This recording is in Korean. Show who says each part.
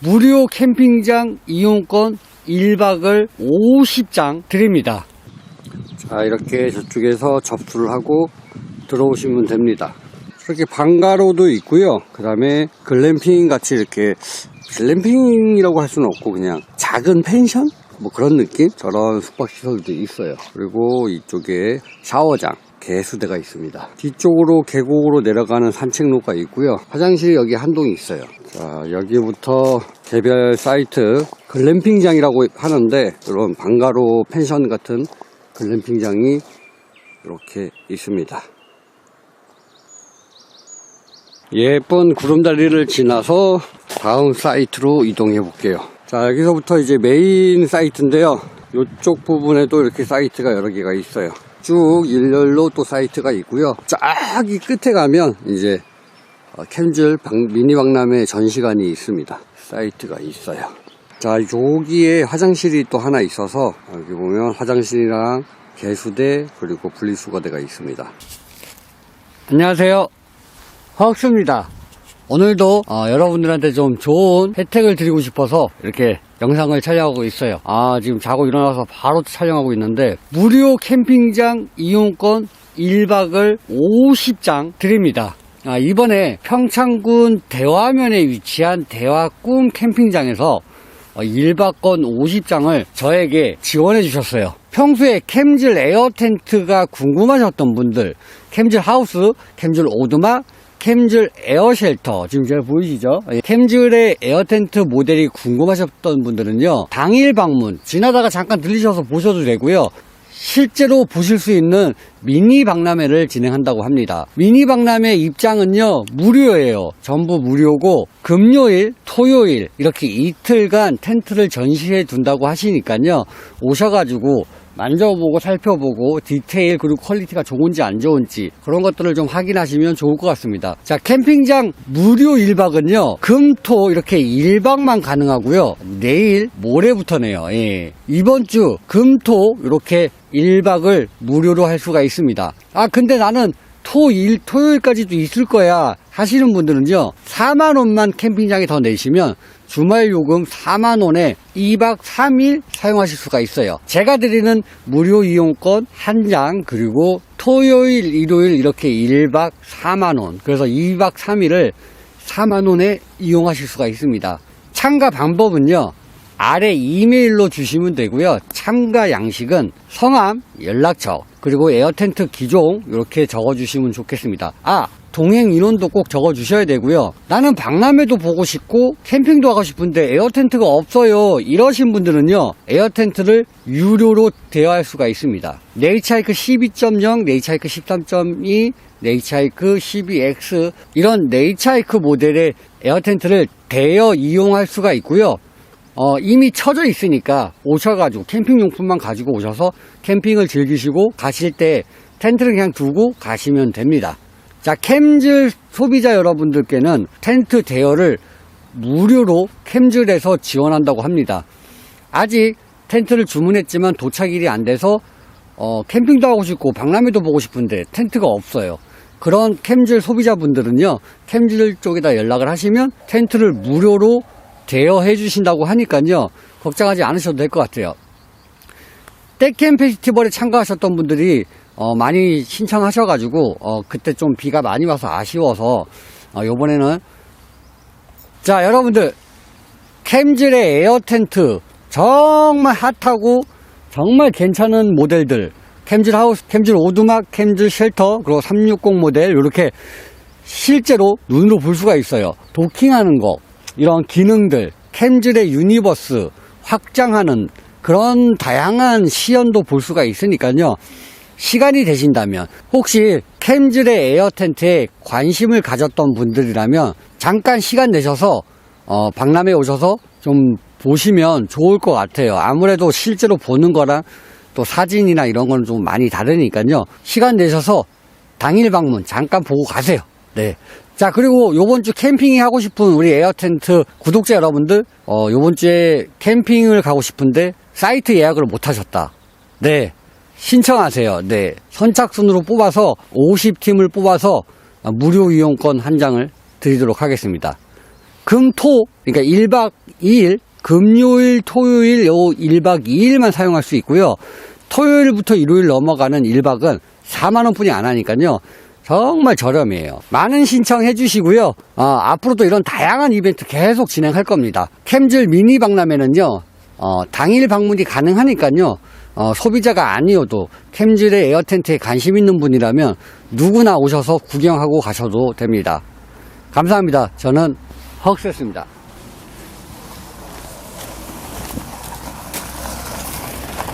Speaker 1: 무료 캠핑장 이용권 1박을 50장 드립니다. 자, 이렇게 저쪽에서 접수를 하고 들어오시면 됩니다. 이렇게 방가로도 있고요. 그 다음에 글램핑 같이 이렇게 글램핑이라고 할 수는 없고 그냥 작은 펜션? 뭐 그런 느낌? 저런 숙박시설도 있어요. 그리고 이쪽에 샤워장. 개수대가 있습니다. 뒤쪽으로 계곡으로 내려가는 산책로가 있고요. 화장실이 여기 한 동이 있어요. 자, 여기부터 개별 사이트 글램핑장이라고 하는데 이런 방가로 펜션 같은 글램핑장이 이렇게 있습니다. 예쁜 구름다리를 지나서 다음 사이트로 이동해 볼게요. 자, 여기서부터 이제 메인 사이트인데요. 이쪽 부분에도 이렇게 사이트가 여러 개가 있어요. 쭉 일렬로 또 사이트가 있고요. 저기 끝에 가면 이제 어, 박- 미니 박람회 전시관이 있습니다. 사이트가 있어요. 자, 여기에 화장실이 또 하나 있어서 여기 보면 화장실이랑 개수대 그리고 분리수거대가 있습니다. 안녕하세요. 허학수입니다. 오늘도 어, 여러분들한테 좀 좋은 혜택을 드리고 싶어서 이렇게 영상을 촬영하고 있어요. 아 지금 자고 일어나서 바로 촬영하고 있는데 무료 캠핑장 이용권 1박을 50장 드립니다. 아, 이번에 평창군 대화면에 위치한 대화꿈 캠핑장에서 어, 1박권 50장을 저에게 지원해 주셨어요. 평소에 캠즐 에어 텐트가 궁금하셨던 분들, 캠즐 하우스, 캠즐 오두막, 캠즐 에어 쉘터 지금 제가 보이시죠? 예, 캠즐의 에어 텐트 모델이 궁금하셨던 분들은요 당일 방문 지나다가 잠깐 들리셔서 보셔도 되고요 실제로 보실 수 있는 미니 박람회를 진행한다고 합니다. 미니 박람회 입장은요, 무료예요. 전부 무료고, 금요일, 토요일, 이렇게 이틀간 텐트를 전시해 둔다고 하시니까요, 오셔가지고, 만져보고 살펴보고 디테일 그리고 퀄리티가 좋은지 안 좋은지 그런 것들을 좀 확인하시면 좋을 것 같습니다. 자 캠핑장 무료 1박은요 금토 이렇게 1박만 가능하고요 내일 모레부터네요. 예. 이번 주 금토 이렇게 1박을 무료로 할 수가 있습니다. 아 근데 나는 토 일 토요일까지도 있을 거야 하시는 분들은요 4만 원만 캠핑장에 더 내시면 주말 요금 4만 원에 2박 3일 사용하실 수가 있어요. 제가 드리는 무료 이용권 한 장 그리고 토요일 일요일 이렇게 1박 4만 원 그래서 2박 3일을 4만 원에 이용하실 수가 있습니다. 참가 방법은요. 아래 이메일로 주시면 되고요. 참가 양식은 성함, 연락처, 그리고 에어텐트 기종 이렇게 적어주시면 좋겠습니다. 아, 동행 인원도 꼭 적어주셔야 되고요. 나는 박람회도 보고 싶고 캠핑도 하고 싶은데 에어텐트가 없어요. 이러신 분들은요. 에어텐트를 유료로 대여할 수가 있습니다. 네이차이크 12.0, 네이차이크 13.2, 네이차이크 12X 이런 네이차이크 모델의 에어텐트를 대여 이용할 수가 있고요. 어, 이미 쳐져 있으니까 오셔가지고 캠핑용품만 가지고 오셔서 캠핑을 즐기시고 가실 때 텐트를 그냥 두고 가시면 됩니다. 자, 캠즐 소비자 여러분들께는 텐트 대여를 무료로 캠즐에서 지원한다고 합니다. 아직 텐트를 주문했지만 도착일이 안 돼서 어, 캠핑도 하고 싶고 박람회도 보고 싶은데 텐트가 없어요. 그런 캠즐 소비자분들은요, 캠즐 쪽에다 연락을 하시면 텐트를 무료로 대여해 주신다고 하니까요, 걱정하지 않으셔도 될 것 같아요. 떼캠 페스티벌에 참가하셨던 분들이 어, 많이 신청하셔가지고 어, 그때 좀 비가 많이 와서 아쉬워서 어, 요번에는 자 여러분들 캠즐의 에어 텐트 정말 핫하고 정말 괜찮은 모델들 캠즐 하우스, 캠즐 오두막, 캠즐 쉘터 그리고 360 모델 이렇게 실제로 눈으로 볼 수가 있어요. 도킹하는 거 이런 기능들 캠즐의 유니버스 확장하는 그런 다양한 시연도 볼 수가 있으니까요. 시간이 되신다면 혹시 캠즐의 에어 텐트에 관심을 가졌던 분들이라면 잠깐 시간 내셔서 어, 박람회 오셔서 좀 보시면 좋을 것 같아요. 아무래도 실제로 보는 거랑 또 사진이나 이런 건 좀 많이 다르니까요. 시간 내셔서 당일 방문 잠깐 보고 가세요. 네. 자, 그리고 요번 주 캠핑이 하고 싶은 우리 에어 텐트 구독자 여러분들, 어, 요번 주에 캠핑을 가고 싶은데 사이트 예약을 못 하셨다. 네. 신청하세요. 네. 선착순으로 뽑아서 50팀을 뽑아서 무료 이용권 한 장을 드리도록 하겠습니다. 금 토, 그러니까 1박 2일, 금요일, 토요일 요 1박 2일만 사용할 수 있고요. 토요일부터 일요일 넘어가는 1박은 4만원 뿐이 안 하니까요. 정말 저렴해요. 많은 신청해 주시고요. 어, 앞으로도 이런 다양한 이벤트 계속 진행할 겁니다. 캠즐 미니 박람회는요. 어, 당일 방문이 가능하니까요. 어, 소비자가 아니어도 캠즐의 에어 텐트에 관심 있는 분이라면 누구나 오셔서 구경하고 가셔도 됩니다. 감사합니다. 저는 헉스였습니다.